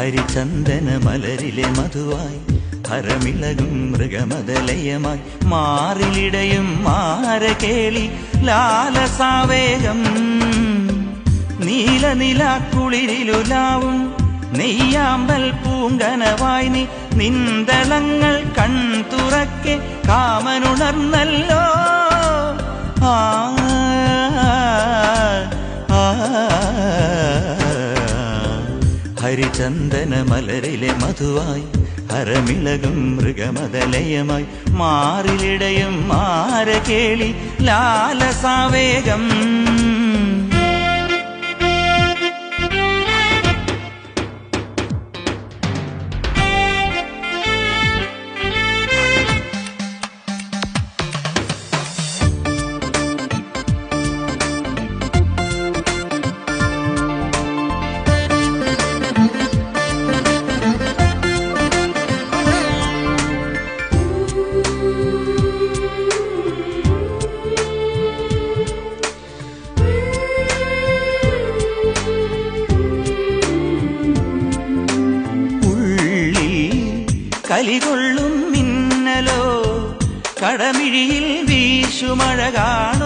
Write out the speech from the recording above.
ഹരിചന്ദന മലരിലെ മധുവായി ഹരമിളകും മൃഗമതലയമായി മാറിലിടയും മാരകേളി ലാലസാവേഗം. നീലനിലാക്കുളിരിലുലാവും നെയ്യാമ്പൽ പൂങ്കനവായി നീ നിന്തളങ്ങൾ കൺ തുറക്കെ കാമനുണർന്നല്ലോ. ആ, ഹരിചന്ദന മലരിലെ മധുവായി ഹരമിളകും മൃഗമതലയമായി മാറിലിടയും മാരകേളി ലാലസാവേഗം കലികൊള്ളും മിന്നലോ കടമിഴിയിൽ വീശുമഴ കാണോ.